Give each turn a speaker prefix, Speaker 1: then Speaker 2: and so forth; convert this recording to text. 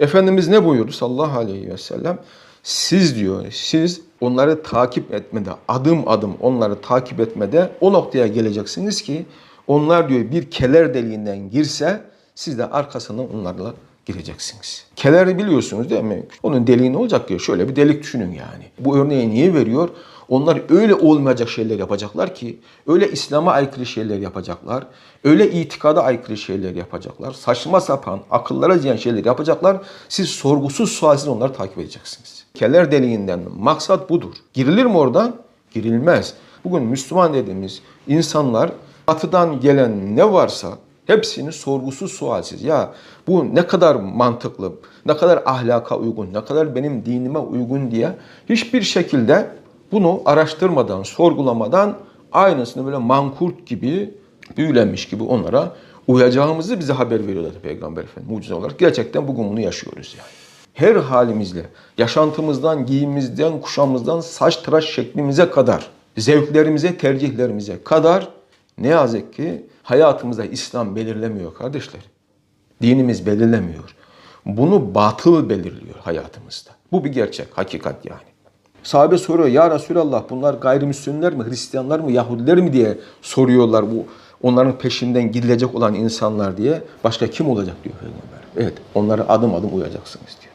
Speaker 1: Efendimiz ne buyurdu sallallahu aleyhi ve sellem? Siz diyor, siz onları takip etmede, adım adım onları takip etmede o noktaya geleceksiniz ki onlar diyor bir keler deliğinden girse siz de arkasından onlarla gireceksiniz. Keleri biliyorsunuz değil mi? Onun deliği ne olacak diyor. Şöyle bir delik düşünün yani. Bu örneği niye veriyor? Onlar öyle olmayacak şeyler yapacaklar ki, öyle İslam'a aykırı şeyler yapacaklar, öyle itikada aykırı şeyler yapacaklar, saçma sapan, akıllara ziyan şeyler yapacaklar. Siz sorgusuz sualsiz onları takip edeceksiniz. Keller deliğinden maksat budur. Girilir mi oradan? Girilmez. Bugün Müslüman dediğimiz insanlar batıdan gelen ne varsa hepsini sorgusuz sualsiz. Ya bu ne kadar mantıklı, ne kadar ahlaka uygun, ne kadar benim dinime uygun diye hiçbir şekilde bunu araştırmadan, sorgulamadan aynısını böyle mankurt gibi, büyülenmiş gibi onlara uyacağımızı bize haber veriyorlar Peygamber Efendimiz mucize olarak. Gerçekten bugün bunu yaşıyoruz yani. Her halimizle, yaşantımızdan, giyimimizden, kuşamımızdan, saç tıraş şeklimize kadar, zevklerimize, tercihlerimize kadar ne yazık ki hayatımızda İslam belirlemiyor kardeşler. Dinimiz belirlemiyor. Bunu batıl belirliyor hayatımızda. Bu bir gerçek, hakikat yani. Sahabe soruyor ya Resulallah bunlar gayrimüslimler mi, Hristiyanlar mı, Yahudiler mi diye soruyorlar bu onların peşinden gidilecek olan insanlar diye. Başka kim olacak diyor Peygamber. Evet onlara adım adım uyacaksınız diyor.